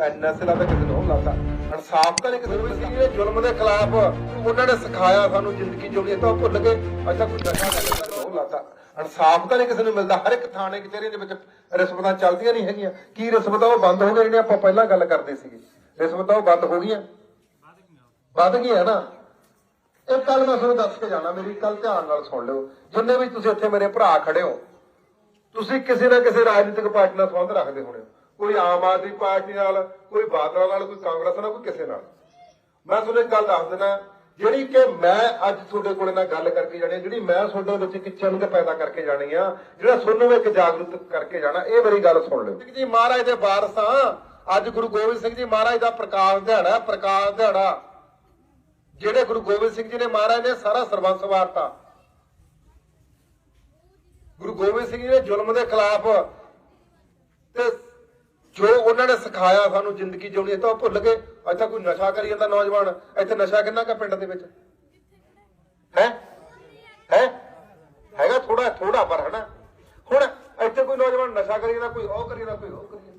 ਨਸਲਾਂ ਦਾ ਕਿਸੇ ਨੂੰ ਲਾਤਾ ਇਨਸਾਫ ਤਾਂ ਨਹੀਂ ਕਿਸੇ ਨੂੰ ਮਿਲਦਾ ਜ਼ੁਲਮ ਦੇ ਖਿਲਾਫ ਉਹਨਾਂ ਨੇ ਸਿਖਾਇਆ ਸਾਨੂੰ ਜ਼ਿੰਦਗੀ ਜਿਉਣੀ ਤਾਂ ਭੁੱਲ ਗਏ। ਅੱਜ ਕੋਈ ਨਸ਼ਾ ਕਰਦਾ ਉਹ ਲਾਤਾ ਇਨਸਾਫ ਤਾਂ ਨਹੀਂ ਕਿਸੇ ਨੂੰ ਮਿਲਦਾ। ਹਰ ਇੱਕ ਥਾਣੇ ਕਚਹਿਰੀ ਦੇ ਵਿੱਚ ਰਿਸ਼ਵਤਾਂ ਚੱਲਦੀਆਂ ਨਹੀਂ ਹੈਗੀਆਂ। ਕੀ ਰਿਸ਼ਵਤਾਂ ਉਹ ਬੰਦ ਹੋ ਗਈਆਂ ਜਿਹੜੀਆਂ ਆਪਾਂ ਪਹਿਲਾਂ ਗੱਲ ਕਰਦੇ ਸੀਗੇ? ਰਿਸ਼ਵਤਾਂ ਉਹ ਬੰਦ ਹੋ ਗਈਆਂ। ਵੱਧ ਗਈਆਂ ਨਾ। ਇਹ ਕੱਲ ਮੈਂ ਤੁਹਾਨੂੰ ਦੱਸ ਕੇ ਜਾਣਾ, ਮੇਰੀ ਕੱਲ ਧਿਆਨ ਨਾਲ ਸੁਣ ਲਿਓ। ਜਿੰਨੇ ਵੀ ਤੁਸੀਂ ਇੱਥੇ ਮੇਰੇ ਭਰਾ ਖੜੇ ਹੋ, ਤੁਸੀਂ ਕਿਸੇ ਨਾ ਕਿਸੇ ਰਾਜਨੀਤਿਕ ਪਾਰਟੀ ਨਾਲ ਸੰਬੰਧ ਰੱਖਦੇ ਹੋਣੇ ਹੋ। ਕੋਈ ਆਮ ਆਦਮੀ ਪਾਰਟੀ ਨਾਲ, ਕੋਈ ਬਾਦਲਾਂ ਨਾਲ, ਕੋਈ ਕਾਂਗਰਸ ਨਾਲ, ਕੋਈ ਕਿਸੇ ਨਾਲ। ਮੈਂ ਤੁਹਾਨੂੰ ਇੱਕ ਗੱਲ ਦੱਸ ਦਿੰਦਾ, ਜਿਹੜੀ ਕਿ ਮੈਂ ਅੱਜ ਤੁਹਾਡੇ ਕੋਲੇ ਨਾਲ ਗੱਲ ਕਰਕੇ ਜਾਣੀ ਜਿਹੜੀ ਮੈਂ ਤੁਹਾਡੇ ਵਿੱਚ ਇੱਕ ਚੰਗ ਪੈਦਾ ਕਰਕੇ ਜਾਣੀ ਆ, ਜਿਹੜਾ ਤੁਹਾਨੂੰ ਇੱਕ ਜਾਗਰੂਕ ਕਰਕੇ ਜਾਣਾ, ਇਹ ਮੇਰੀ ਗੱਲ ਸੁਣ ਲਿਓ। ਜੀ ਮਹਾਰਾਜ ਦੇ ਵਾਰਸ ਅੱਜ ਗੁਰੂ ਗੋਬਿੰਦ ਸਿੰਘ ਜੀ ਮਹਾਰਾਜ ਦਾ ਪ੍ਰਕਾਸ਼ ਦਿਹਾੜਾ ਪ੍ਰਕਾਸ਼ ਦਿਹਾੜਾ। ਜਿਹੜੇ ਗੁਰੂ ਗੋਬਿੰਦ ਸਿੰਘ ਜੀ ਨੇ ਮਹਾਰਾਜ ਨੇ ਸਾਰਾ ਸਰਬੰਸ ਵਾਰਤਾ। ਗੁਰੂ ਗੋਬਿੰਦ ਸਿੰਘ ਜੀ ਨੇ ਜ਼ੁਲਮ ਦੇ ਖਿਲਾਫ ਤੇ ਜੋ ਉਹਨਾਂ ਨੇ ਸਿਖਾਇਆ ਸਾਨੂੰ ਜ਼ਿੰਦਗੀ ਜਿਉਣੀ ਤਾਂ ਉਹ ਭੁੱਲ ਗਏ। ਅੱਜ ਕੋਈ ਨਸ਼ਾ ਕਰੀ ਜਾਂਦਾ ਨੌਜਵਾਨ, ਇੱਥੇ ਨਸ਼ਾ ਕਿੰਨਾ ਕਾ ਪਿੰਡ ਦੇ ਵਿੱਚ? ਹੈ? ਹੈ? ਹੈਗਾ ਥੋੜਾ ਥੋੜਾ ਪਰ, ਹਨਾ? ਹੁਣ ਇੱਥੇ ਕੋਈ ਨੌਜਵਾਨ ਨਸ਼ਾ ਕਰੀ ਜਾਂਦਾ, ਕੋਈ ਉਹ ਕਰੀ ਜਾਂਦਾ, ਕੋਈ ਉਹ ਕਰੀ ਜਾਂਦਾ।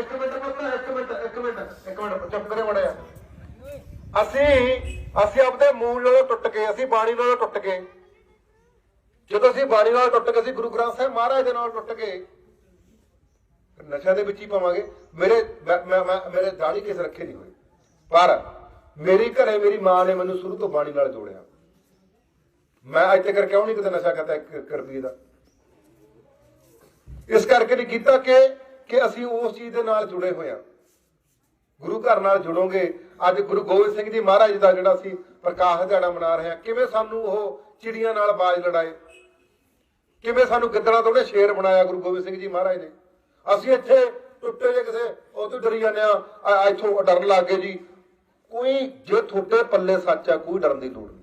ਇੱਕ ਮਿੰਟ, ਪੁੱਤ, ਇੱਕ ਮਿੰਟ ਇੱਕ ਮਿੰਟ ਇੱਕ ਮਿੰਟ ਚੁੱਪ ਕਰੇ ਮੜਿਆ ਅਸੀਂ ਅਸੀਂ ਆਪਦੇ ਮੂਲ ਨਾਲੋਂ ਟੁੱਟ ਕੇ, ਅਸੀਂ ਬਾਣੀ ਨਾਲੋਂ ਟੁੱਟ ਕੇ, ਜਦੋਂ ਅਸੀਂ ਬਾਣੀ ਨਾਲ ਟੁੱਟ ਕੇ, ਅਸੀਂ ਗੁਰੂ ਗ੍ਰੰਥ ਸਾਹਿਬ ਮਹਾਰਾਜ ਦੇ ਨਾਲ ਟੁੱਟ ਕੇ ਨਸ਼ਾ ਦੇ ਵਿੱਚ ਹੀ ਪਾਵਾਂਗੇ। ਮੇਰੇ, ਮੈਂ- ਮੇਰੇ ਦਾੜੀ ਕਿਸ ਰੱਖੇ ਨਹੀਂ ਹੋਈ ਪਰ ਮੇਰੀ ਘਰੇ ਮੇਰੀ ਮਾਂ ਨੇ ਮੈਨੂੰ ਸ਼ੁਰੂ ਤੋਂ ਬਾਣੀ ਨਾਲ ਜੋੜਿਆ। ਮੈਂ ਅੱਜ ਤੱਕ ਕਿਉਂ ਨਹੀਂ ਕਦੇ ਨਸ਼ਾ ਕਰਤਾ ਇੱਕ ਇੱਕ ਦਾ ਇਸ ਕਰਕੇ ਨਹੀਂ ਕੀਤਾ ਕਿ ਕਿ ਅਸੀਂ ਉਸ ਚੀਜ਼ ਦੇ ਨਾਲ ਜੁੜੇ ਹੋਏ ਹਾਂ। ਗੁਰੂ ਘਰ ਨਾਲ ਜੁੜੋਗੇ। ਅੱਜ ਗੁਰੂ ਗੋਬਿੰਦ ਸਿੰਘ ਜੀ ਮਹਾਰਾਜ ਦਾ ਜਿਹੜਾ ਅਸੀਂ ਪ੍ਰਕਾਸ਼ ਦਿਹਾੜਾ ਮਨਾ ਰਹੇ ਹਾਂ, ਕਿਵੇਂ ਸਾਨੂੰ ਉਹ ਚਿੜੀਆਂ ਨਾਲ ਬਾਜ ਲੜਾਏ? ਕਿਵੇਂ ਸਾਨੂੰ ਗਿੱਦੜਾਂ ਤੋਂ ਉਹਨੇ ਸ਼ੇਰ ਬਣਾਇਆ ਗੁਰੂ ਗੋਬਿੰਦ ਸਿੰਘ ਜੀ ਮਹਾਰਾਜ ਨੇ? ਅਸੀਂ ਇੱਥੇ ਟੁੱਟੇ ਜੇ ਕਿਸੇ, ਉਹ ਤੋਂ ਡਰੀ ਜਾਂਦੇ ਆ ਇੱਥੋਂ ਡਰਨ ਲੱਗ ਗਏ ਜੀ। ਕੋਈ ਜੇ ਤੁਹਾਡੇ ਪੱਲੇ ਸੱਚ ਆ, ਕੋਈ ਡਰਨ ਦੀ ਲੋੜ ਨਹੀਂ।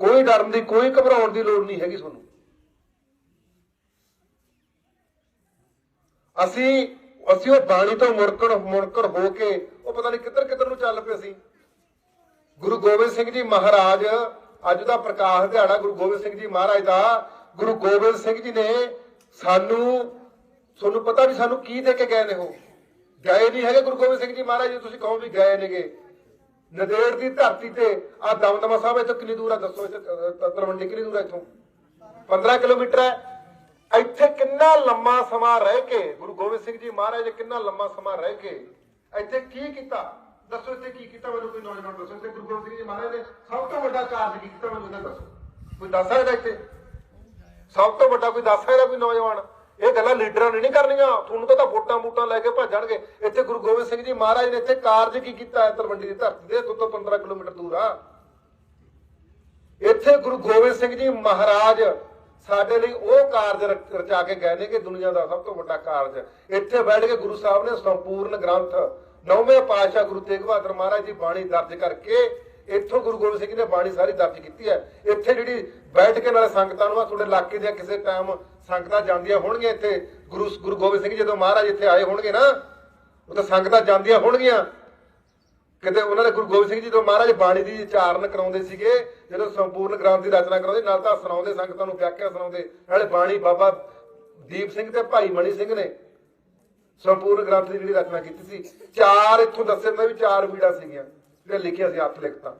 ਕੋਈ ਡਰਨ ਦੀ, ਕੋਈ ਘਬਰਾਉਣ ਦੀ ਲੋੜ ਨਹੀਂ ਹੈਗੀ ਤੁਹਾਨੂੰ। ਅਸੀਂ ਅਸੀਂ ਉਹ ਬਾਣੀ ਤੋਂ ਮੁਰਕੜ ਮੁਰਕੜ ਹੋ ਕੇ, ਉਹ ਪਤਾ ਨਹੀਂ ਕਿੱਧਰ ਕਿੱਧਰ ਨੂੰ ਚੱਲ ਪਏ ਸੀ। ਗੁਰੂ ਗੋਬਿੰਦ ਸਿੰਘ ਜੀ ਮਹਾਰਾਜ, ਅੱਜ ਦਾ ਪ੍ਰਕਾਸ਼ ਦਿਹਾੜਾ ਗੁਰੂ ਗੋਬਿੰਦ ਸਿੰਘ ਜੀ ਮਹਾਰਾਜ ਦਾ। ਗੁਰੂ ਗੋਬਿੰਦ ਸਿੰਘ ਜੀ ਨੇ ਸਾਨੂੰ ਤੁਹਾਨੂੰ ਪਤਾ ਵੀ ਸਾਨੂੰ ਕੀ ਦੇ ਕੇ ਗਏ ਨੇ ਉਹ? ਗਏ ਨਹੀਂ ਹੈਗੇ ਗੁਰੂ ਗੋਬਿੰਦ ਸਿੰਘ ਜੀ ਮਹਾਰਾਜ ਜੀ ਤੁਸੀਂ ਕਹੋ ਵੀ ਗਏ ਨੇਗੇ। ਨਦੇੜ ਦੀ ਧਰਤੀ ਤੇ ਆ ਦਮਦਮਾ ਸਾਹਿਬ ਇੱਥੋਂ ਕਿੰਨੀ ਦੂਰ ਆ ਦੱਸੋ ਇੱਥੇ ਅ, ਕਿੰਨੀ ਦੂਰ ਆ ਇੱਥੋਂ? 15 ਕਿਲੋਮੀਟਰ ਹੈ। ਇੱਥੇ ਕਿੰਨਾ ਲੰਮਾ ਸਮਾਂ ਰਹਿ ਕੇ ਗੁਰੂ ਗੋਬਿੰਦ ਸਿੰਘ ਜੀ ਮਹਾਰਾਜ ਨੇ ਕਿੰਨਾ ਲੰਮਾ ਸਮਾਂ ਰਹਿ ਕੇ ਇੱਥੇ ਕੀ ਕੀਤਾ? ਦੱਸੋ ਇੱਥੇ ਕੀ ਕੀਤਾ ਮੈਨੂੰ ਕੋਈ ਨੌਜਵਾਨ ਦੱਸੋ? ਇੱਥੇ ਗੁਰੂ ਗੋਬਿੰਦ ਸਿੰਘ ਜੀ ਮਹਾਰਾਜ ਨੇ ਸਭ ਤੋਂ ਵੱਡਾ ਕਾਰਜ ਕੀ ਕੀਤਾ ਮੈਨੂੰ ਦੱਸੋ? ਕੋਈ ਦੱਸ ਸਕਦਾ ਇੱਥੇ? ਸਭ ਤੋਂ ਵੱਡਾ ਕੋਈ ਦੱਸ ਸਕਦਾ ਕੋਈ ਨੌਜਵਾਨ, ਇਹ ਗੱਲਾਂ ਲੀਡਰਾਂ ਨੇ ਨਹੀਂ ਕਰਨੀਆਂ। ਤੁਹਾਨੂੰ ਤਾਂ ਵੋਟਾਂ ਵੋਟਾਂ ਲੈ ਕੇ ਭੱਜਣਗੇ। ਇੱਥੇ ਗੁਰੂ ਗੋਬਿੰਦ ਸਿੰਘ ਜੀ ਮਹਾਰਾਜ ਨੇ ਇੱਥੇ ਕਾਰਜ ਕੀ ਕੀਤਾ ਹੈ? ਤਲਵੰਡੀ ਦੀ ਧਰਤੀ ਦੇ ਤੋਂ 15 ਕਿਲੋਮੀਟਰ ਦੂਰ ਆ। ਇੱਥੇ ਗੁਰੂ ਗੋਬਿੰਦ ਸਿੰਘ ਜੀ ਮਹਾਰਾਜ ਸਾਡੇ ਲਈ ਉਹ ਕਾਰਜ ਰਚ- ਰਚਾ ਕੇ ਗਏ ਨੇ ਕਿ ਦੁਨੀਆ ਦਾ ਸਭ ਤੋਂ ਵੱਡਾ ਕਾਰਜ। ਇੱਥੇ ਬੈਠ ਕੇ ਗੁਰੂ ਸਾਹਿਬ ਨੇ ਸੰਪੂਰਨ ਗ੍ਰੰਥ ਨੌਵੇਂ ਪਾਤਸ਼ਾਹ ਗੁਰੂ ਤੇਗ ਬਹਾਦਰ ਮਹਾਰਾਜ ਦੀ ਬਾਣੀ ਦਰਜ ਕਰਕੇ ਇੱਥੋਂ ਗੁਰੂ ਗੋਬਿੰਦ ਸਿੰਘ ਨੇ ਬਾਣੀ ਸਾਰੀ ਦਰਜ ਕੀਤੀ ਹੈ। ਇੱਥੇ ਜਿਹੜੀ ਬੈਠ ਕੇ ਨਾਲੇ ਸੰਗਤਾਂ ਨੂੰ ਆ, ਤੁਹਾਡੇ ਇਲਾਕੇ ਦੀਆਂ ਕਿਸੇ ਟਾਈਮ ਸੰਗਤਾਂ ਜਾਂਦੀਆਂ ਹੋਣਗੀਆਂ ਇੱਥੇ, ਗੁਰੂ ਗੁਰੂ ਗੋਬਿੰਦ ਸਿੰਘ ਜਦੋਂ ਮਹਾਰਾਜ ਇੱਥੇ ਆਏ ਹੋਣਗੇ ਨਾ, ਉਹ ਤਾਂ ਸੰਗਤਾਂ ਜਾਂਦੀਆਂ ਹੋਣਗੀਆਂ। ਕਿਤੇ ਉਹਨਾਂ ਨੇ ਗੁਰੂ ਗੋਬਿੰਦ ਸਿੰਘ ਜੀ ਤੋਂ ਮਹਾਰਾਜ ਬਾਣੀ ਦੀ ਉਚਾਰਨ ਕਰਾਉਂਦੇ ਸੀਗੇ, ਜਦੋਂ ਸੰਪੂਰਨ ਗ੍ਰੰਥ ਦੀ ਰਚਨਾ ਕਰਾਉਂਦੇ, ਨਾਲ ਤਾਂ ਸੁਣਾਉਂਦੇ ਸੰਗਤਾਂ ਨੂੰ, ਵਿਆਖਿਆ ਸੁਣਾਉਂਦੇ। ਨਾਲੇ ਬਾਣੀ ਬਾਬਾ ਦੀਪ ਸਿੰਘ ਤੇ ਭਾਈ ਮਣੀ ਸਿੰਘ ਨੇ ਸੰਪੂਰਨ ਗ੍ਰੰਥ ਦੀ ਜਿਹੜੀ ਰਚਨਾ ਕੀਤੀ ਸੀ। ਚਾਰ ਇੱਥੋਂ ਦੱਸੇ ਜਾਂਦਾ ਵੀ ਚਾਰ ਵੀੜਾ ਸੀਗੀਆਂ। ਜਿਹੜੇ ਲਿਖਿਆ ਸੀ ਹੱਥ ਲਿਖਤਾ।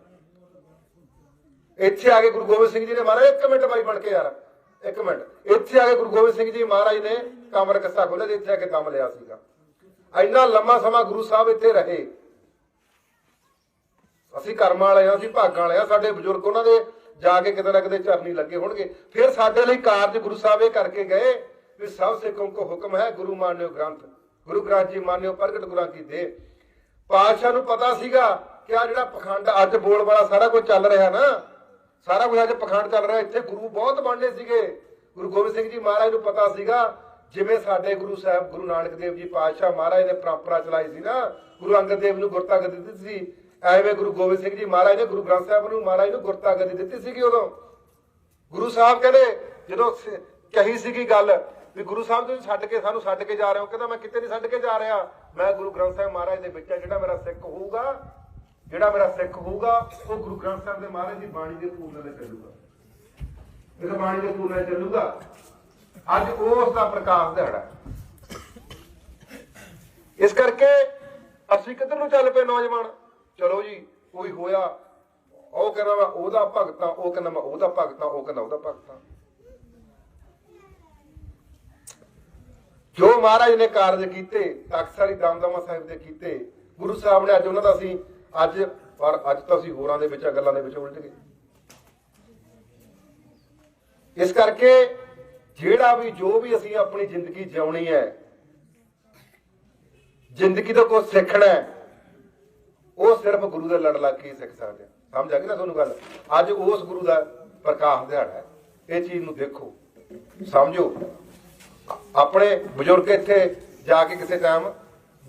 ਇੱਥੇ ਆ ਕੇ ਗੁਰੂ ਗੋਬਿੰਦ ਸਿੰਘ ਜੀ ਨੇ ਮਹਾਰਾਜ ਇੱਕ ਮਿੰਟ ਬਾਈ ਬਣ ਕੇ ਯਾਰ, ਇੱਕ ਮਿੰਟ। ਇੱਥੇ ਆ ਕੇ ਗੁਰੂ ਗੋਬਿੰਦ ਸਿੰਘ ਜੀ ਮਹਾਰਾਜ ਨੇ ਕਮਰ ਕੱਸਾ ਖੋਲ੍ਹਿਆ ਤੇ ਇੱਥੇ ਆ ਕੇ ਦਮ ਲਿਆ ਸੀਗਾ। ਇੰਨਾ ਲੰਮਾ ਸਮਾਂ ਗੁਰੂ ਸਾਹਿਬ ਇੱਥੇ ਰਹੇ। ਅਸੀਂ ਕਰਮਾਂ ਵਾਲੇ ਆ ਅਸੀਂ ਭਾਗਾਂ ਵਾਲੇ ਆ ਸਾਡੇ ਬਜ਼ੁਰਗ ਉਹਨਾਂ ਦੇ ਜਾ ਕੇ ਕਿਤੇ ਨਾ ਕਿਤੇ ਚਰਨੀ ਲੱਗੇ ਹੋਣਗੇ। ਫਿਰ ਸਾਡੇ ਲਈ ਕਾਰਜ ਗੁਰੂ ਸਾਹਿਬ ਇਹ ਕਰਕੇ ਗਏ ਵੀ ਸਭ ਸਿੱਖੋਂ ਕੋ ਹੁਕਮ ਹੈ, ਗੁਰੂ ਮਾਨਿਓ ਗ੍ਰੰਥ। ਗੁਰੂ ਗ੍ਰੰਥ ਜੀ ਮਾਨਿਓ ਪ੍ਰਗਟ ਗੁਰਾਂ ਕੀ ਦੇ। ਪਾਤਸ਼ਾਹ ਨੂੰ ਪਤਾ ਸੀਗਾ ਕਿ ਆ ਜਿਹੜਾ ਪਖੰਡ ਅੱਜ ਬੋਲ ਵਾਲਾ ਸਾਰਾ ਕੁਝ ਚੱਲ ਰਿਹਾ ਨਾ, ਸਾਰਾ ਕੁਝ ਅੱਜ ਪਖੰਡ ਚੱਲ ਰਿਹਾ, ਇੱਥੇ ਗੁਰੂ ਬਹੁਤ ਬਣਨੇ ਸੀਗੇ। ਗੁਰੂ ਗੋਬਿੰਦ ਸਿੰਘ ਜੀ ਮਹਾਰਾਜ ਨੂੰ ਪਤਾ ਸੀਗਾ, ਜਿਵੇਂ ਸਾਡੇ ਗੁਰੂ ਸਾਹਿਬ, ਗੁਰੂ ਨਾਨਕ ਦੇਵ ਜੀ ਪਾਤਸ਼ਾਹ ਮਹਾਰਾਜ ਨੇ ਪਰੰਪਰਾ ਚਲਾਈ ਸੀ ਨਾ, ਗੁਰੂ ਅੰਗਦ ਦੇਵ ਨੂੰ ਗੁਰਤਾ ਗੱਦੀ ਦਿੱਤੀ ਸੀ, ਐਵੇਂ ਗੁਰੂ ਗੋਬਿੰਦ ਸਿੰਘ ਜੀ ਮਹਾਰਾਜ ਨੇ ਗੁਰੂ ਗ੍ਰੰਥ ਸਾਹਿਬ ਨੂੰ ਮਹਾਰਾਜ ਨੂੰ ਗੁਰਤਾ ਗੱਦੀ ਦਿੱਤੀ ਸੀਗੀ ਉਦੋਂ। ਗੁਰੂ ਸਾਹਿਬ ਕਹਿੰਦੇ, ਜਦੋਂ ਕਹੀ ਸੀਗੀ ਗੱਲ ਵੀ ਗੁਰੂ ਸਾਹਿਬ ਤੁਸੀਂ ਛੱਡ ਕੇ, ਸਾਨੂੰ ਛੱਡ ਕੇ ਜਾ ਰਹੇ ਹੋ, ਕਹਿੰਦਾ ਮੈਂ ਕਿਤੇ ਨਹੀਂ ਛੱਡ ਕੇ ਜਾ ਰਿਹਾ। ਮੈਂ ਗੁਰੂ ਗ੍ਰੰਥ ਸਾਹਿਬ ਮਹਾਰਾਜ ਦੇ ਵਿੱਚ ਆ ਜਿਹੜਾ ਮੇਰਾ ਸਿੱਖ ਹੋਊਗਾ ਜਿਹੜਾ ਮੇਰਾ ਸਿੱਖ ਹੋਊਗਾ, ਉਹ ਗੁਰੂ ਗ੍ਰੰਥ ਸਾਹਿਬ ਦੇ ਮਹਾਰਾਜ ਦੀ ਬਾਣੀ ਦੇ ਪੂਰਨ ਤੇ ਚੱਲੂਗਾ। ਇਹ ਬਾਣੀ ਦੇ ਪੂਰਨ ਤੇ ਚੱਲੂਗਾ, ਅੱਜ ਉਸ ਦਾ ਪ੍ਰਕਾਸ਼ ਦਿਹਾੜਾ ਇਸ ਕਰਕੇ ਅਸੀਂ ਕਿੱਧਰ ਨੂੰ ਚੱਲ ਪਏ ਨੌਜਵਾਨ? ਚਲੋ ਜੀ, ਕੋਈ ਹੋਇਆ, ਉਹ ਕਹਿੰਦਾ ਮੈਂ ਉਹਦਾ ਭਗਤਾਂ, ਉਹ ਕਹਿੰਦਾ ਮੈਂ ਉਹਦਾ ਭਗਤਾਂ, ਉਹ ਕਹਿੰਦਾ ਉਹਦਾ ਭਗਤਾਂ। ਜੋ ਮਹਾਰਾਜ ਨੇ ਕਾਰਜ ਕੀਤੇ, ਅਕਸਰ ਹੀ ਦਮਦਮਾ ਸਾਹਿਬ ਦੇ ਕੀਤੇ, ਗੁਰੂ ਸਾਹਿਬ ਨੇ ਅੱਜ ਉਹਨਾਂ ਦਾ ਅਸੀਂ ਅੱਜ ਪਰ ਅੱਜ ਤਾਂ ਅਸੀਂ ਹੋਰਾਂ ਦੇ ਵਿੱਚ ਆ, ਗੱਲਾਂ ਦੇ ਵਿੱਚ ਉਲਟ ਗਏ। ਇਸ ਕਰਕੇ ਜਿਹੜਾ ਵੀ ਜੋ ਵੀ ਅਸੀਂ ਆਪਣੀ ਜ਼ਿੰਦਗੀ ਜਿਉਣੀ ਹੈ ਜ਼ਿੰਦਗੀ ਤੋਂ ਕੁਝ ਸਿੱਖਣਾ ਹੈ ਉਹ ਸਿਰਫ ਗੁਰੂ ਦੇ ਲੜ ਲੱਗ ਕੇ ਹੀ ਸਿੱਖ ਸਕਦੇ ਆ ਸਮਝ ਆ ਗਈ ਨਾ ਤੁਹਾਨੂੰ ਗੱਲ? ਅੱਜ ਉਸ ਗੁਰੂ ਦਾ ਪ੍ਰਕਾਸ਼ ਦਿਹਾੜਾ ਹੈ। ਇਹ ਚੀਜ਼ ਨੂੰ ਦੇਖੋ। ਸਮਝੋ। ਆਪਣੇ ਬਜ਼ੁਰਗ ਇੱਥੇ ਜਾ ਕੇ ਕਿਸੇ ਟਾਈਮ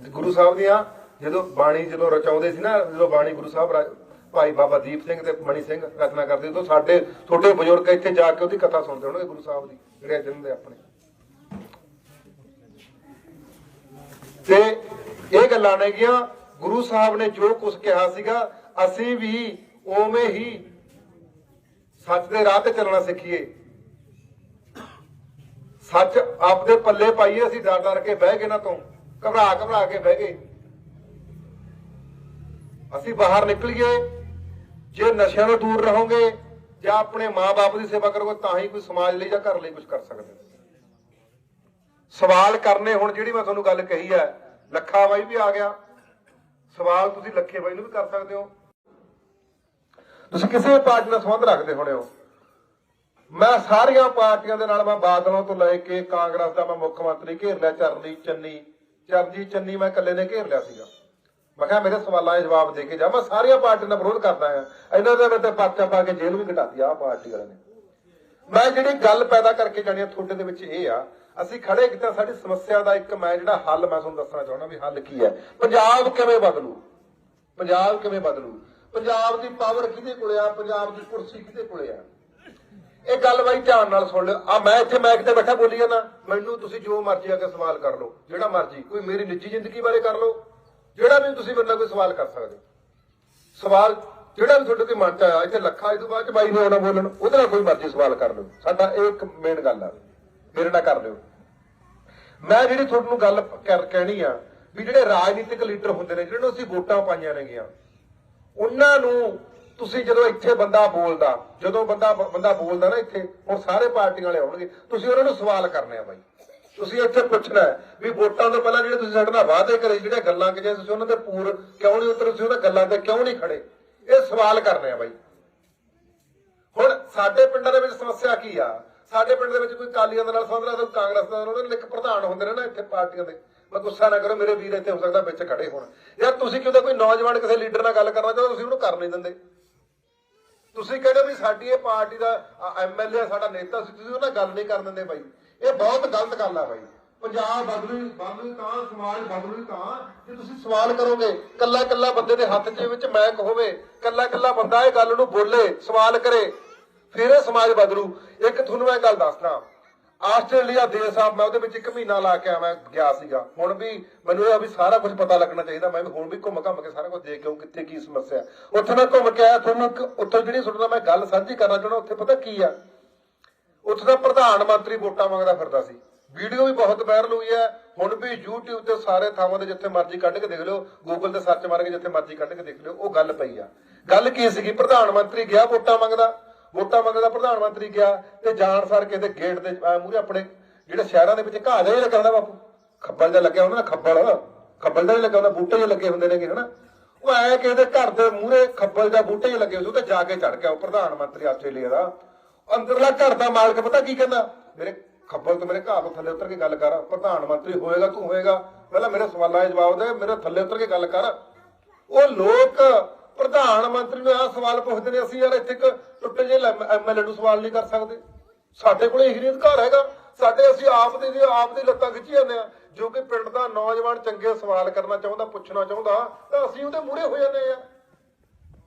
ਗੁਰੂ ਸਾਹਿਬ ਦੀਆਂ ਜਦੋਂ ਬਾਣੀ ਜਦੋਂ ਰਚਾਉਂਦੇ ਸੀ ਨਾ, ਜਦੋਂ ਬਾਣੀ ਗੁਰੂ ਸਾਹਿਬ ਰਾ- ਭਾਈ ਬਾਬਾ ਦੀਪ ਸਿੰਘ ਤੇ ਮਣੀ ਸਿੰਘ ਰਚਨਾ ਕਰਦੇ, ਉਦੋਂ ਸਾਡੇ ਛੋਟੇ ਬਜ਼ੁਰਗ ਇੱਥੇ ਜਾ ਕੇ ਉਹਦੀ ਕਥਾ ਸੁਣਦੇ ਹੋਣਗੇ ਗੁਰੂ ਸਾਹਿਬ ਦੀ, ਜਿਹੜੇ ਜਿੰਨ ਦੇ ਆਪਣੇ। ਤੇ ਇਹ ਗੱਲਾਂ ਨੇਗੀਆਂ ਗੁਰੂ ਸਾਹਿਬ ਨੇ ਜੋ ਕੁਝ ਕਿਹਾ ਸੀਗਾ, ਅਸੀਂ ਵੀ ਉਵੇਂ ਹੀ ਸੱਚ ਦੇ ਰਾਹ ਤੇ ਚੱਲਣਾ ਸਿੱਖੀਏ। ਸੱਚ ਆਪਦੇ ਪੱਲੇ ਪਾਈਏ, ਅਸੀਂ ਡਰ ਡਰ ਕੇ ਬਹਿ ਗਏ ਨਾ ਤੋਂ ਘਬਰਾ ਘਬਰਾ ਕੇ ਬਹਿ ਗਏ। ਅਸੀਂ ਬਾਹਰ ਨਿਕਲੀਏ ਜੇ ਨਸ਼ਿਆਂ ਤੋਂ ਦੂਰ ਰਹੋਗੇ ਜਾਂ ਆਪਣੇ ਮਾਪੇ ਦੀ ਸੇਵਾ ਕਰੋਗੇ, ਤਾਂ ਹੀ ਕੋਈ ਸਮਾਜ ਲਈ ਜਾਂ ਘਰ ਲਈ ਕੁਝ ਕਰ ਸਕਦੇ। ਹੋ ਸਵਾਲ ਕਰਨੇ, ਹੁਣ ਜਿਹੜੀ ਮੈਂ ਤੁਹਾਨੂੰ ਗੱਲ ਕਹੀ ਹੈ, ਲੱਖਾ ਬਾਈ ਵੀ ਆ ਗਿਆ। ਸਵਾਲ ਤੁਸੀਂ ਲੱਖੇ ਬਾਈ ਨੂੰ ਵੀ ਕਰ ਸਕਦੇ ਹੋ। ਤੁਸੀਂ ਕਿਸੇ ਪਾਰਟੀ ਨਾਲ ਸੰਬੰਧ ਰੱਖਦੇ ਹੋਣੇ ਹੋ। ਮੈਂ ਸਾਰੀਆਂ ਪਾਰਟੀਆਂ ਦੇ ਨਾਲ ਮੈਂ ਬਾਦਲਾਂ ਤੋਂ ਲੈ ਕੇ ਕਾਂਗਰਸ ਦਾ ਮੈਂ ਮੁੱਖ ਮੰਤਰੀ ਘੇਰ ਲਿਆ, ਚਰਨੀ, ਚੰਨੀ ਚਰਜੀ ਚੰਨੀ ਮੈਂ ਇਕੱਲੇ ਨੇ ਘੇਰ ਲਿਆ ਸੀਗਾ। ਮੈਂ ਕਿਹਾ ਮੇਰੇ ਸਵਾਲਾਂ ਦੇ ਜਵਾਬ ਦੇ ਕੇ ਜਾ, ਮੈਂ ਸਾਰੀਆਂ ਪਾਰਟੀਆਂ ਦਾ ਵਿਰੋਧ ਕਰਦਾ ਆ। ਇਹਨਾਂ ਦੇ ਤੇ ਪਰਚਾ ਪਾ ਕੇ ਜੇਲ੍ਹ ਵੀ ਘਟਾਤੀ ਆ ਪਾਰਟੀ ਵਾਲਿਆਂ ਨੇ। ਮੈਂ ਜਿਹੜੀ ਗੱਲ ਪੈਦਾ ਕਰਕੇ ਜਾਣੀ ਆ, ਤੁਹਾਡੇ ਦੇ ਵਿੱਚ ਇਹ ਆ, ਅਸੀਂ ਖੜੇ ਕੀਤਾ ਸਾਡੀ ਸਮੱਸਿਆ ਦਾ ਇੱਕ ਮੈਂ ਜਿਹੜਾ ਹੱਲ ਮੈਂ ਤੁਹਾਨੂੰ ਦੱਸਣਾ ਚਾਹੁੰਦਾ ਵੀ ਹੱਲ ਕੀ ਹੈ। ਪੰਜਾਬ ਕਿਵੇਂ ਬਦਲੂ? ਪੰਜਾਬ ਕਿਵੇਂ ਬਦਲੂ? ਪੰਜਾਬ ਦੀ ਪਾਵਰ ਕਿਹਦੇ ਕੋਲੇ ਆ? ਪੰਜਾਬ ਦੀ ਕੁਰਸੀ ਕਿਹਦੇ ਕੋਲੇ ਆ? ਇਹ ਗੱਲ ਬਾਈ ਧਿਆਨ ਨਾਲ ਸੁਣ ਲਿਓ। ਆ ਮੈਂ ਇੱਥੇ ਮੈਕ ਤੇ ਬੈਠਾ ਬੋਲੀ ਜਾਂਦਾ। ਮੈਨੂੰ ਤੁਸੀਂ ਜੋ ਮਰਜ਼ੀ ਆ ਕੇ ਸਵਾਲ ਕਰ ਲਓ, ਜਿਹੜਾ ਮਰਜ਼ੀ। ਕੋਈ ਮੇਰੀ ਨਿੱਜੀ ਜ਼ਿੰਦਗੀ ਬਾਰੇ ਕਰ ਲਓ। ਜਿਹੜਾ ਵੀ ਤੁਸੀਂ ਮੇਰੇ ਨਾਲ ਕੋਈ ਸਵਾਲ ਕਰ ਸਕਦੇ ਹੋ। ਸਵਾਲ ਜਿਹੜਾ ਵੀ ਤੁਹਾਡੇ ਤੇ ਮਨ ਚ ਆਇਆ, ਇੱਥੇ ਲੱਖਾ ਇਹ ਤੋਂ ਬਾਅਦ ਚ ਬਾਈ ਨੇ ਆਉਣਾ ਬੋਲਣ, ਉਹਦੇ ਨਾਲ ਕੋਈ ਮਰਜ਼ੀ ਸਵਾਲ ਕਰ ਲਓ। ਸਾਡਾ ਇਹ ਇੱਕ ਮੇਨ ਗੱਲ ਆ। ਮੇਰੇ ਨਾਲ ਕਰ ਲਿਓ। ਮੈਂ ਜਿਹੜੀ ਤੁਹਾਨੂੰ ਗੱਲ ਕਹਿਣੀ ਆ, ਵੀ ਜਿਹੜੇ ਰਾਜਨੀਤਿਕ ਲੀਡਰ ਹੁੰਦੇ ਨੇ, ਜਿਹਨਾਂ ਨੂੰ ਅਸੀਂ ਵੋਟਾਂ ਪਾਈਆਂ ਨੇਗੀਆਂ, ਉਹਨਾਂ ਨੂੰ ਤੁਸੀਂ ਜਦੋਂ ਇੱਥੇ ਬੰਦਾ ਬੋਲਦਾ, ਜਦੋਂ ਬੰਦਾ ਬੰਦਾ ਬੋਲਦਾ ਨਾ ਇੱਥੇ ਹੁਣ ਸਾਰੇ ਪਾਰਟੀਆਂ ਵਾਲੇ ਆਉਣਗੇ, ਤੁਸੀਂ ਉਹਨਾਂ ਨੂੰ ਸਵਾਲ ਕਰਨੇ ਆ ਬਾਈ। ਤੁਸੀਂ ਇੱਥੇ ਪੁੱਛਣਾ ਵੀ ਵੋਟਾਂ ਤੋਂ ਪਹਿਲਾਂ ਜਿਹੜੇ ਤੁਸੀਂ ਸਾਡੇ ਨਾਲ ਵਾਅਦੇ ਕਰੇ ਜਿਹੜੇ ਗੱਲਾਂ ਕਿ ਤੁਸੀਂ, ਉਹਨਾਂ ਦੇ ਪੂਰ ਕਿਉਂ ਨਹੀਂ ਉਤਰੇ, ਤੁਸੀਂ ਉਹਨਾਂ ਗੱਲਾਂ ਤੇ ਕਿਉਂ ਨਹੀਂ ਖੜੇ? ਇਹ ਸਵਾਲ ਕਰਨੇ ਆ ਬਾਈ। ਹੁਣ ਸਾਡੇ ਪਿੰਡਾਂ ਦੇ ਵਿੱਚ ਸਮੱਸਿਆ ਕੀ ਆ? ਸਾਡੇ ਪਿੰਡ ਦੇ ਵਿੱਚ ਕੋਈ ਕਾਲੀਆਂ ਦੇ ਨਾਲ ਸੰਬੰਧ ਰੱਖਦਾ, ਕੋਈ ਕਾਂਗਰਸ ਦਾ ਉਹਨਾਂ ਦੇ ਇੱਕ ਪ੍ਰਧਾਨ ਹੁੰਦੇ ਨੇ ਨਾ ਇੱਥੇ ਪਾਰਟੀਆਂ ਦੇ। ਮੈਂ ਗੁੱਸਾ ਨਾ ਕਰੋ, ਮੇਰੇ ਵੀਰ ਇੱਥੇ ਹੋ ਸਕਦਾ ਵਿੱਚ ਖੜੇ ਹੋਣ। ਯਾਰ ਤੁਸੀਂ ਕਿਉਂ ਕੋਈ ਨੌਜਵਾਨ ਕਿਸੇ ਲੀਡਰ ਨਾਲ ਗੱਲ ਕਰਨਾ ਚਾਹੋ ਤੁਸੀਂ ਉਹਨੂੰ ਕਰ ਨਹੀਂ ਦਿੰਦੇ? ਤੁਸੀਂ ਕਹਿੰਦੇ ਵੀ ਸਾਡੀ ਇਹ ਪਾਰਟੀ ਦਾ ਐਮਐਲਏ ਸਾਡਾ ਨੇਤਾ ਸੀ, ਤੁਸੀਂ ਉਹਨਾਂ ਨਾਲ ਗੱਲ ਨਹੀਂ ਕਰਨ ਦਿੰਦੇ ਬਾਈ। ਇਹ ਬਹੁਤ ਗਲਤ ਗੱਲ ਆ ਬਾਈ। ਪੰਜਾਬ ਬਦਲੂ ਬਦਲੂ ਤਾਂ, ਸਮਾਜ ਬਦਲੂ ਤਾਂ, ਜੇ ਤੁਸੀਂ ਸਵਾਲ ਕਰੋਗੇ ਕੱਲਾ ਕੱਲਾ ਬੰਦੇ ਦੇ ਹੱਥ 'ਚ ਵਿੱਚ ਮੈਕ ਹੋਵੇ ਕੱਲਾ ਕੱਲਾ ਬੰਦਾ ਇਹ ਗੱਲ ਨੂੰ ਬੋਲੇ, ਸਵਾਲ ਕਰੇ, ਫਿਰ ਇਹ ਸਮਾਜ ਬਦਲੂ। ਇੱਕ ਤੁਹਾਨੂੰ ਮੈਂ ਗੱਲ ਦੱਸਦਾ। ਆਸਟ੍ਰੇਲੀਆ ਦੇਸ਼ ਆ ਮੈਂ ਉਹਦੇ ਵਿੱਚ ਇੱਕ ਮਹੀਨਾ ਲਾ ਕੇ ਆ ਗਿਆ ਸੀਗਾ। ਹੁਣ ਵੀ ਮੈਨੂੰ ਇਹ ਵੀ ਸਾਰਾ ਕੁਝ ਪਤਾ ਲੱਗਣਾ ਚਾਹੀਦਾ। ਮੈਂ ਵੀ ਹੁਣ ਵੀ ਘੁੰਮ ਘੰਮ ਕੇ ਸਾਰਾ ਕੁਝ ਦੇਖ ਕੇ ਕਿੱਥੇ ਕੀ ਸਮੱਸਿਆ। ਉੱਥੇ ਮੈਂ ਘੁੰਮ ਕੇ ਆਇਆ, ਤੁਹਾਨੂੰ ਉੱਥੇ ਜਿਹੜੀ ਤੁਹਾਡੇ ਨਾਲ ਮੈਂ ਗੱਲ ਸਾਂਝੀ ਕਰਨਾ ਚਾਹੁੰਦਾ, ਉੱਥੇ ਪਤਾ ਕੀ ਆ? ਉੱਥੇ ਦਾ ਪ੍ਰਧਾਨ ਮੰਤਰੀ ਵੋਟਾਂ ਮੰਗਦਾ ਫਿਰਦਾ ਸੀ। ਵੀਡੀਓ ਵੀ ਬਹੁਤ ਵਾਇਰਲ ਹੋਈ ਹੈ। ਹੁਣ ਵੀ YouTube ਤੇ ਸਾਰੇ ਥਾਵਾਂ ਤੇ ਜਿੱਥੇ ਮਰਜ਼ੀ ਕੱਢ ਕੇ ਦੇਖ ਲਿਓ, Google ਤੇ ਸਰਚ ਮਾਰ ਕੇ ਜਿੱਥੇ ਮਰਜ਼ੀ ਕੱਢ ਕੇ ਦੇਖ ਲਿਓ, ਉਹ ਗੱਲ ਪਈ ਆ। ਗੱਲ ਕੀ ਸੀਗੀ? ਪ੍ਰਧਾਨ ਮੰਤਰੀ ਗਿਆ ਵੋਟਾਂ ਮੰਗਦਾ। ਵੋਟਾਂ ਮੰਗਦਾ ਪ੍ਰਧਾਨ ਮੰਤਰੀ ਗਿਆ ਤੇ ਜਾਣ ਸਰ ਕੇ ਗੇਟ ਦੇ ਮੂਹਰੇ ਆਪਣੇ ਜਿਹੜੇ ਸ਼ਹਿਰਾਂ ਦੇ ਵਿੱਚ ਘਾਹ ਜਿਹਾ ਲੱਗਾ ਹੁੰਦਾ ਬਾਪੂ। ਖੱਬਲ ਜਿਹਾ ਲੱਗਿਆ ਹੁੰਦਾ ਨਾ, ਖੱਬਲ। ਖੱਬਲ ਜਿਹਾ ਲੱਗਾ ਹੁੰਦਾ, ਬੂਟੇ ਜਿਹੇ ਲੱਗੇ ਹੁੰਦੇ ਨੇਗੇ, ਹਨਾ? ਉਹ ਐ ਕਿਸੇ ਇਹਦੇ ਘਰ ਦੇ ਮੂਹਰੇ ਖੱਬਲ ਜਾਂ ਬੂਟੇ ਜਿਹੇ ਲੱਗੇ ਉਹ ਤੇ ਜਾ ਕੇ ਚੜ ਗਿਆ ਉਹ ਪ੍ਰਧਾਨ ਮੰਤਰੀ ਆਸਟ੍ਰੇਲੀਆ ਦਾ ਅੰਦਰਲਾ ਘਰ ਦਾ ਮਾਲਕ, ਪਤਾ ਕੀ ਕਹਿੰਦਾ? ਮੇਰੇ ਖੱਬਲ ਤੋਂ ਮੇਰੇ ਘਾਹ ਤੋਂ ਥੱਲੇ ਉਤਰ ਕੇ ਗੱਲ ਕਰ, ਪ੍ਰਧਾਨ ਮੰਤਰੀ ਹੋਏਗਾ, ਤੂੰ ਹੋਏਗਾ। ਪਹਿਲਾਂ ਮੇਰੇ ਸਵਾਲਾਂ ਦੇ ਜਵਾਬ ਦੇ, ਮੇਰੇ ਥੱਲੇ ਉਤਰ ਕੇ ਗੱਲ ਕਰ। ਉਹ ਲੋਕ ਪ੍ਰਧਾਨ ਮੰਤਰੀ ਨੂੰ ਆਹ ਸਵਾਲ ਪੁੱਛਦੇ ਨੇ, ਅਸੀਂ ਯਾਰ ਇੱਥੇ ਇੱਕ ਟੁੱਟੇ ਜਿਹੇ ਐਮਐਲਏ ਨੂੰ ਸਵਾਲ ਨਹੀਂ ਕਰ ਸਕਦੇ। ਸਾਡੇ ਕੋਲ ਇਹੀ ਅਧਿਕਾਰ ਹੈਗਾ। ਸਾਡੇ ਅਸੀਂ ਆਪ ਦੇ, ਦੀ, ਆਪ ਦੀ ਲੱਤਾਂ ਖਿੱਚੀ ਜਾਂਦੇ ਆ ਜੋ ਕਿ ਪਿੰਡ ਦਾ ਨੌਜਵਾਨ ਚੰਗੇ ਸਵਾਲ ਕਰਨਾ ਚਾਹੁੰਦਾ, ਪੁੱਛਣਾ ਚਾਹੁੰਦਾ, ਤਾਂ ਅਸੀਂ ਉਹਦੇ ਮੂਹਰੇ ਹੋ ਜਾਂਦੇ ਆ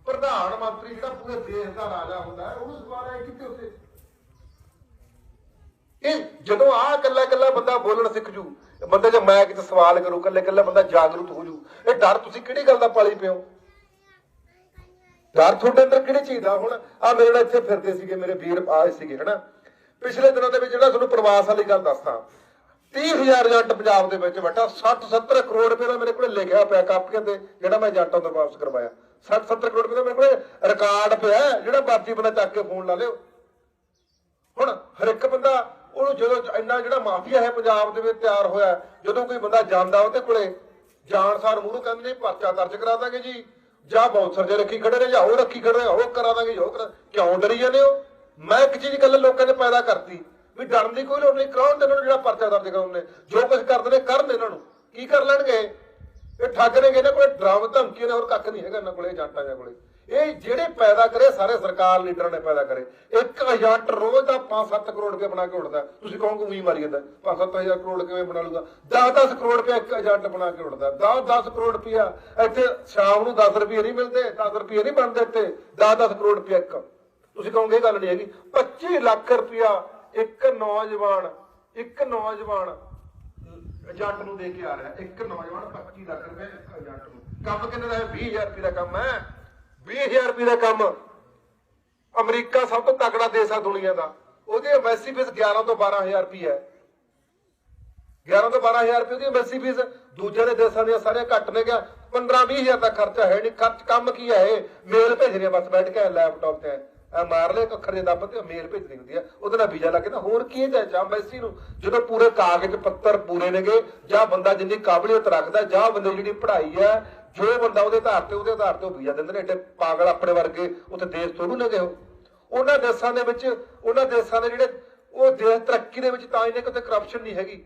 ਪ੍ਰਧਾਨ ਮੰਤਰੀ ਜਿਹੜਾ ਪੂਰੇ ਦੇਸ਼ ਦਾ ਰਾਜਾ ਹੁੰਦਾ ਹੈ, ਉਹਨੂੰ ਸਵਾਲ ਹੈ ਕਿੱਥੇ ਉੱਥੇ? ਇਹ ਜਦੋਂ ਆ ਕੱਲਾ ਕੱਲਾ ਬੰਦਾ ਬੋਲਣ ਸਿੱਖ ਜੂ, ਬੰਦੇ ਜੇ ਮੈਂ ਕਿਤੇ ਸਵਾਲ ਕਰੂ ਕੱਲੇ ਕੱਲਾ ਬੰਦਾ ਜਾਗਰੂਕ ਹੋ ਜੂ, ਇਹ ਡਰ ਤੁਸੀਂ ਕਿਹੜੀ ਗੱਲ ਦਾ ਪਾਲੀ ਪਿਓ? ਡਰ ਤੁਹਾਡੇ ਅੰਦਰ ਕਿਹੜੀ ਚੀਜ਼ ਦਾ? ਹੁਣ ਆ ਮੇਰੇ ਨਾਲ ਇੱਥੇ ਫਿਰਦੇ ਸੀਗੇ, ਮੇਰੇ ਵੀਰ ਆਏ ਸੀਗੇ, ਹਨਾ? ਪਿਛਲੇ ਦਿਨਾਂ ਦੇ ਵਿੱਚ ਜਿਹੜਾ ਤੁਹਾਨੂੰ ਪ੍ਰਵਾਸ ਵਾਲੀ ਗੱਲ ਦੱਸਦਾ 30000 ਏਜੰਟ ਪੰਜਾਬ ਦੇ ਵਿੱਚ ਬੈਠਾ 60 70 ਕਰੋੜ ਰੁਪਏ ਦਾ ਮੇਰੇ ਕੋਲ ਲਿਖਿਆ ਪਿਆ ਕਾਪੀਆਂ ਤੇ, ਜਿਹੜਾ ਮੈਂ ਏਜੰਟਾਂ ਤੋਂ ਵਾਪਸ ਕਰਵਾਇਆ। 60 70 ਕਰੋੜ ਰੁਪਏ ਦਾ ਮੇਰੇ ਕੋਲ ਰਿਕਾਰਡ ਪਿਆ ਜਿਹੜਾ ਬਾਤੀ ਬੰਦਾ ਚੱਕ ਕੇ ਫੋਨ ਲਾ ਲਿਓ। ਹੁਣ ਹਰ ਇੱਕ ਬੰਦਾ ਉਹਨੂੰ ਜਦੋਂ ਇੰਨਾ ਜਿਹੜਾ ਮਾਫੀਆ ਹੈ ਪੰਜਾਬ ਦੇ ਵਿੱਚ ਤਿਆਰ ਹੋਇਆ ਜਦੋਂ ਕੋਈ ਬੰਦਾ ਜਾਂਦਾ ਉਹਦੇ ਕੋਲੇ ਜਾਣਸਾਰ ਮੂਹਰੋਂ ਕਹਿੰਦੇ ਨੇ, ਪਰਚਾ ਦਰਜ ਕਰਾ ਦਾਂਗੇ ਜੀ। ਜਾਂ ਬਾਉਂਸਰ ਜੇ ਰੱਖੀ ਖੜੇ ਨੇ, ਜਾਂ ਉਹ ਰੱਖੀ ਖੜੇ ਉਹ ਕਰਾ ਦਾਂਗੇ ਜੋ ਕਰਾ ਕਿਉਂ ਡਰੀ ਜਾਂਦੇ ਹੋ? ਮੈਂ ਇੱਕ ਚੀਜ਼ ਗੱਲ ਲੋਕਾਂ ਨੇ ਪੈਦਾ ਕਰਤੀ, ਵੀ ਡਰਨ ਦੀ ਕੋਈ ਲੋੜ ਨਹੀਂ, ਕਰਾਉਣ ਤੇ ਇਹਨਾਂ ਨੂੰ ਜਿਹੜਾ ਪਰਚਾ ਦਰਜ ਕਰਾਉਣ ਨੇ, ਜੋ ਕੁਝ ਕਰਦੇ ਨੇ, ਕਰਨ ਇਹਨਾਂ ਨੂੰ। ਕੀ ਕਰ ਲੈਣਗੇ? ਇਹ ਠੱਗ ਨੇਗੇ ਇਹਨਾਂ ਕੋਲੇ ਡਰਾਮ ਧਮਕੀਆਂ ਨੇ ਹੋਰ ਕੱਖ ਨਹੀਂ ਹੈਗਾ ਇਹਨਾਂ ਕੋਲੇ ਏਜੰਟਾਂ ਦੇ ਕੋਲੇ। ਇਹ ਜਿਹੜੇ ਪੈਦਾ ਕਰੇ, ਸਾਰੇ ਸਰਕਾਰ ਲੀਡਰਾਂ ਨੇ ਪੈਦਾ ਕਰੇ। ਇੱਕ ਏਜੰਟ ਰੋਜ਼ ਦਾ 5-7 ਕਰੋੜ ਰੁਪਏ ਬਣਾ ਕੇ ਉੱਡਦਾ। ਤੁਸੀਂ ਕਹੋਗੇ ਉਹੀ ਮਾਰੀ ਜਾਂਦਾ। 5-7000 ਕਰੋੜ ਕਿਵੇਂ ਬਣਾ ਲੂਗਾ 10-10 ਕਰੋੜ ਰੁਪਏ ਇੱਕ ਏਜੰਟ ਬਣਾ ਕੇ ਉੱਡਦਾ। 10-10 ਕਰੋੜ ਰੁਪਇਆ ਇੱਥੇ ਸ਼ਾਮ ਨੂੰ 10 ਰੁਪਏ ਨਹੀਂ ਮਿਲਦੇ 10 ਰੁਪਏ ਨਹੀਂ ਬਣਦੇ ਇੱਥੇ। 10-10 ਕਰੋੜ ਰੁਪਏ ਇੱਕ। ਤੁਸੀਂ ਕਹੋਗੇ ਇਹ ਗੱਲ ਨਹੀਂ ਹੈਗੀ। 25 ਲੱਖ ਰੁਪਇਆ ਇੱਕ ਨੌਜਵਾਨ ਇੱਕ ਨੌਜਵਾਨ ਏਜੰਟ ਨੂੰ ਦੇ ਕੇ ਆ ਰਿਹਾ। ਇੱਕ ਨੌਜਵਾਨ 25 ਲੱਖ ਰੁਪਏ ਏਜੰਟ ਨੂੰ। ਕੰਮ ਕਿੰਨੇ ਦਾ ਹੈ? 20000 ਰੁਪਏ ਦਾ ਕੰਮ ਹੈ। 20000 ਰੁਪਏ ਦਾ ਕੰਮ। ਅਮਰੀਕਾ ਸਭ ਤੋਂ ਤਕੜਾ ਦੇਸ਼ ਆ ਦੁਨੀਆ ਦਾ। ਉਹਦੀ ਐਮਬੈਸੀ ਫੀਸ 11 ਤੋਂ 12000 ਰੁਪਏ ਹੈ। 11 ਤੋਂ 12000 ਰੁਪਏ ਦੀ ਐਮਬੈਸੀ ਫੀਸ ਦੂਜੇ ਦੇ ਦੇਸ਼ਾਂ ਦੀਆਂ ਸਾਰੀਆਂ ਘੱਟ ਨੇ ਗਿਆ। 15 20000 ਦਾ ਖਰਚਾ ਹੈ ਨਹੀਂ ਖਰਚ ਕੰਮ ਕੀ ਹੈ ਇਹ? ਮੇਲ ਭੇਜ ਰਿਹਾ ਬਸ ਬੈਠ ਕੇ ਲੈਪਟਾਪ ਤੇ। ਆ ਮਾਰ ਲੈ ਅੱਖਰ ਦੇ ਦੱਬ ਤੇ ਮੇਲ ਭੇਜਣੀ ਹੁੰਦੀ ਆ, ਉਹਦੇ ਨਾਲ ਵੀਜ਼ਾ ਲੱਗਦਾ ਹੋਰ ਕੀ ਹੈ ਚਾਹੀਦਾ ਐਮਬੈਸੀ ਨੂੰ? ਜਦੋਂ ਪੂਰੇ ਕਾਗਜ਼ ਪੱਤਰ ਪੂਰੇ ਨੇਗੇ, ਜਾਂ ਬੰਦਾ ਜਿੰਨੀ ਕਾਬਲੀਅਤ ਰੱਖਦਾ, ਜਾਂ ਬੰਦੇ ਜਿਹੜੀ ਪੜ੍ਹਾਈ ਹੈ, ਜੋ ਬੰਦਾ ਉਹਦੇ ਆਧਾਰ ਤੇ, ਉਹਦੇ ਆਧਾਰ ਤੇ ਉਹ ਵੀਜ਼ਾ ਦਿੰਦੇ ਨੇ ਏਡੇ ਪਾਗਲ ਆਪਣੇ ਵਰਗੇ, ਉੱਥੇ ਦੇਸ਼ ਥੋੜੂ ਨੇਗੇ ਉਹ। ਉਹਨਾਂ ਦੇਸ਼ਾਂ ਦੇ ਵਿੱਚ, ਉਹਨਾਂ ਦੇਸ਼ਾਂ ਦੇ ਜਿਹੜੇ, ਉਹ ਦੇਸ਼ ਤਰੱਕੀ ਦੇ ਵਿੱਚ ਤਾਂ ਇਹਨੇ ਨੇ ਕਰਪਸ਼ਨ ਨਹੀਂ ਹੈਗੀ।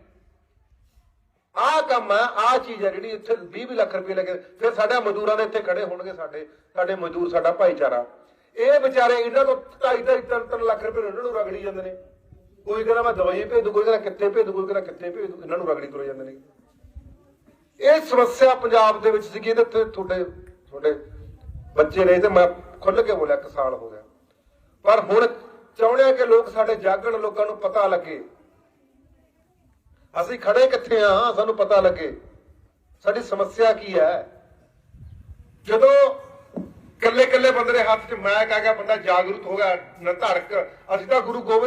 ਆਹ ਕੰਮ ਹੈ, ਆਹ ਚੀਜ਼ ਹੈ ਜਿਹੜੀ ਇੱਥੇ 20 20 ਲੱਖ ਰੁਪਏ ਲੱਗੇ। ਫਿਰ ਸਾਡੇ ਮਜ਼ਦੂਰਾਂ ਦੇ ਇੱਥੇ ਖੜੇ ਹੋਣਗੇ ਸਾਡੇ ਸਾਡੇ ਮਜ਼ਦੂਰ, ਸਾਡਾ ਭਾਈਚਾਰਾ। ਇਹ ਵਿਚਾਰੇ ਇਹਨਾਂ ਤੋਂ 2.5 3 3 ਲੱਖ ਰੁਪਏ ਇਹਨਾਂ ਨੂੰ ਰਗੜੀ ਜਾਂਦੇ ਨੇ। ਕੋਈ ਕਹਿੰਦਾ ਮੈਂ ਦਵਾਈ ਭੇਜ ਦੂ, ਕੋਈ ਕਹਿੰਦਾ ਕਿੱਥੇ ਭੇਜ ਦੂ, ਕੋਈ ਕਹਿੰਦਾ ਕਿੱਥੇ ਭੇਜ ਦੂ, ਇਹਨਾਂ ਨੂੰ ਰਗੜੀ ਤੁਰੇ ਜਾਂਦੇ ਨੇ। ਇਹ ਸਮੱਸਿਆ ਪੰਜਾਬ ਦੇ ਵਿੱਚ ਸੀਗੀ ਤੇ ਤੁਹਾਡੇ ਤੁਹਾਡੇ ਬੱਚੇ ਨੇ ਤੇ ਮੈਂ ਖੁੱਲ ਕੇ ਬੋਲਿਆ, ਇੱਕ ਸਾਲ ਹੋ ਗਿਆ। ਪਰ ਹੁਣ ਚਾਹੁੰਦੇ ਆ ਕਿ ਲੋਕ ਸਾਡੇ ਜਾਗਣ, ਲੋਕਾਂ ਨੂੰ ਪਤਾ ਲੱਗੇ। ਅਸੀਂ ਖੜੇ ਕਿੱਥੇ ਆ, ਸਾਨੂੰ ਪਤਾ ਲੱਗੇ। ਸਾਡੀ ਸਮੱਸਿਆ ਕੀ ਹੈ? ਜਦੋਂ ਕੱਲੇ ਕੱਲੇ ਬੰਦੇ ਦੇ ਹੱਥ 'ਚ ਮੈਕ ਆ ਗਿਆ, ਬੰਦਾ ਜਾਗਰੂਕ ਹੋ ਗਿਆ ਨਿਰਧੜਕ ਅਸੀਂ ਤਾਂ ਗੁਰੂ ਗੋਬਿੰਦ